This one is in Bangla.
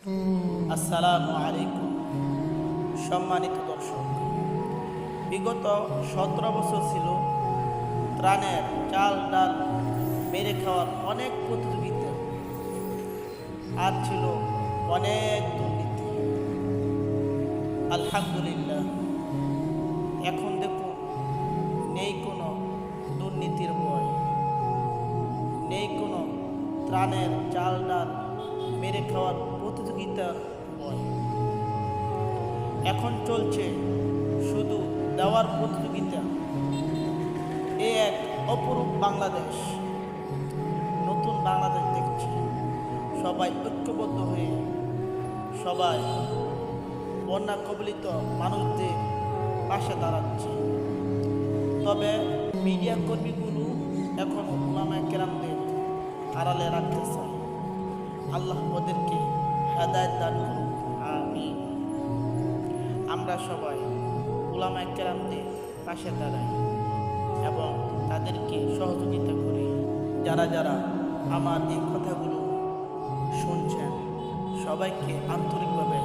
আসসালামু আলাইকুম। সম্মানিত দর্শক, বিগত সতেরো বছর ছিল ত্রাণের চাল ডাল মেরে খাওয়ার অনেক প্রতিযোগিতা। আর ছিল অনেক দুর্নীতি। আলহামদুলিল্লাহ, এখন দেখুন, নেই কোনো দুর্নীতির ভয়, নেই কোনো ত্রাণের চাল ডাল মেরে খাওয়ার ভয় এখন চলছে শুধু দেওয়ার প্রতিযোগিতা এ এক অপরূপ বাংলাদেশ। নতুন বাংলাদেশ দেখছি। সবাই ঐক্যবদ্ধ হয়ে সবাই বন্যা কবলিত মানুষদের পাশে দাঁড়াচ্ছে। তবে মিডিয়া কর্মীগুলো এখনও ওলামায় কেরামদের আড়ালে রাখতে চায় আল্লাহ ওদেরকে হেদায়ত দান করুন। আমি আমরা সবাই ওলামা কেরামদের পাশে দাঁড়াই এবং তাদেরকে সহযোগিতা করি। যারা যারা আমার এই কথাগুলো শুনছেন, সবাইকে আন্তরিকভাবে